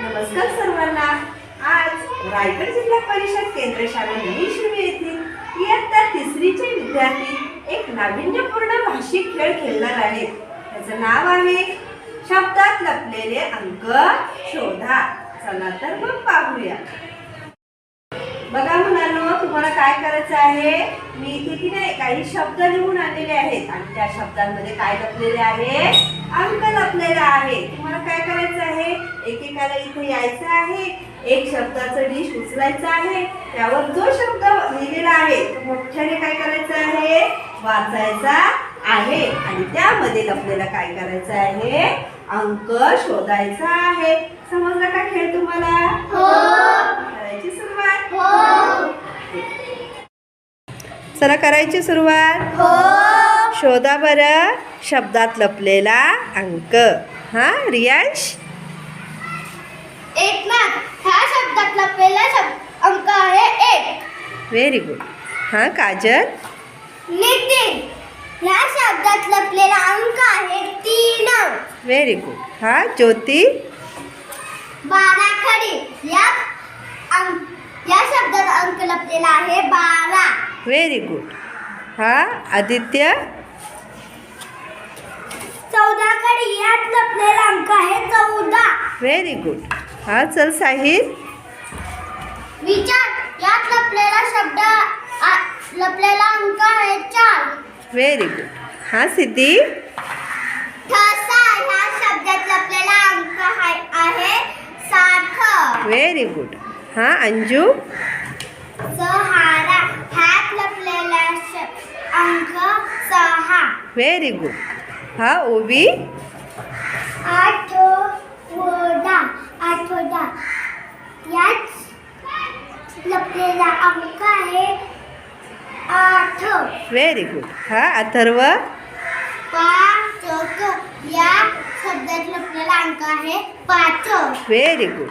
नमस्कार सर्वांना. आज रायगड जिल्हा परिषद केंद्र शाळा नवीन येथील इयत्ता तिसरीचे विद्यार्थी एक नाविन्यपूर्ण भाषिक खेळ खेळणार आहेत. त्याचं नाव आहे शब्दात लपलेले अंक शोधा. चला तर मग पाहूया. बघा मुलांनो तुम्हाला काय करायचं आहे? मी इथे की नाही काही शब्द लिहून आणलेले आहेत आणि त्या शब्दांमध्ये काय लपलेले आहे? अंक लप आहे तुम्हाला काय करायचं आहे एकेकाला इथे यायचं आहे एक शब्दाचं डिश उचलायचं आहे त्यावर जो शब्द लिहिलेला आहे तो मोठ्याने काय करायचं आहे? वाचायचा आहे. आणि त्यामध्ये लपलेला काय करायचं आहे? अंक शोधायचा आहे. समजला का खेळ तुम्हाला? करायची सुरुवात. चला करायची सुरुवात. शोधा बरं शब्दात लपलेला अंक. हा रियांश? एक ना ह्या शब्दातला पहिला शब्द अंक आहे एक. व्हेरी गुड हा काजल? नितीन ह्या शब्दात लपलेला अंक आहे तीन. व्हेरी गुड हा ज्योती? बारा खडी या अंक या शब्दात अंक लपलेला आहे बारा. व्हेरी गुड हा आदित्य? चौदा खडी यात लपलेला अंक आहे चौदा. व्हेरी गुड हा चल साहिल. विचार यात लपलेला शब्द आ- लपलेला अंक आहे चार व्हेरी गुड हा सिद्धी. ठसा ह्या शब्दात लपलेला अंक आहे- व्हेरी गुड हा अंजू. सहारा ह्यात लपलेला श- अंक सहा. व्हेरी गुड हा ओबी आठवडा आठवडा यात लपलेला अंक आहे आठ व्हेरी गुड हा अथर्व? पाच या अंक आहे पाच व्हेरी गुड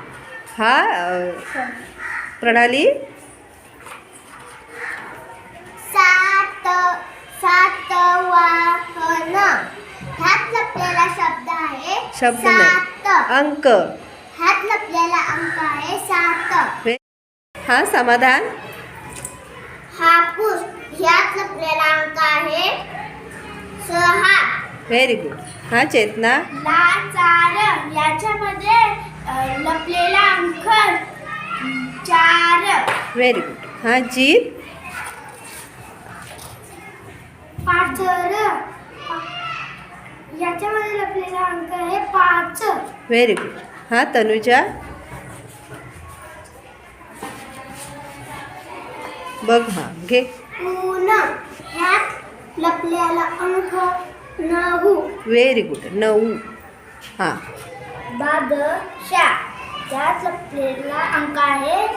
हा अ, प्रणाली? सात सातवाहन ह्यात लपलेला शब्द आहे शब्द सात. नाही अंक. ह्यात लपलेला अंक आहे सात. व्हे- हा समाधान हापूस ह्यात लपलेला अंक आहे सहा व्हेरी गुड हा चेतना. लाचार याच्यामध्ये लपलेला अंक चार. व्हेरी गुड हा जीत पाचर याच्यामध्ये लपलेला अंक आहे पाच. व्हेरी गुड हा तनुजा. बघ हा घे. ऊन ह्यात लपलेला अंक नऊ. व्हेरी गुड नऊ. हां. बादशा त्यात लपलेला अंक आहे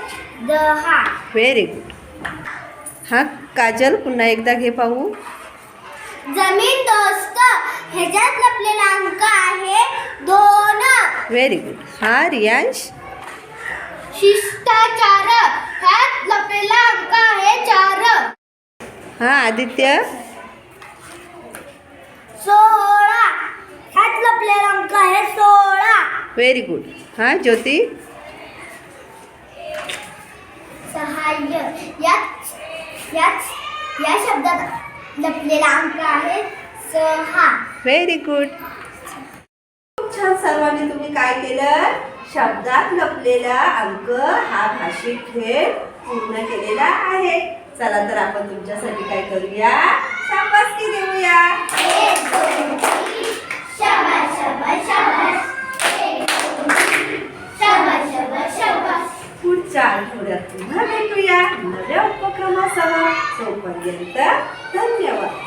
दहा. व्हेरी गुड हा काजल पुन्हा एकदा घे पाहू. जमीन दोस्त. ह्याच्यात लपलेला अंक आहे दोन. व्हेरी गुड हा रियांश. शिष्टाचार. ह्यात लपलेला अंक आहे चार. हा आदित्य सोळा ह्यात लपलेला अंक आहे सोळा व्हेरी गुड हा ज्योती सहाय्य. यात यात या शब्दात लपलेला अंक आहे सहा. व्हेरी गुड खूप छान सर्वांनी तुम्ही काय केलं? शब्दात लपलेला अंक हा भाषिक खेळ पूर्ण केलेला आहे. चला तर आपण तुमच्यासाठी काय करूया? शाबासकी देऊया. ಬಂದಿರುತ್ತಾ ಧನ್ಯವಾದ.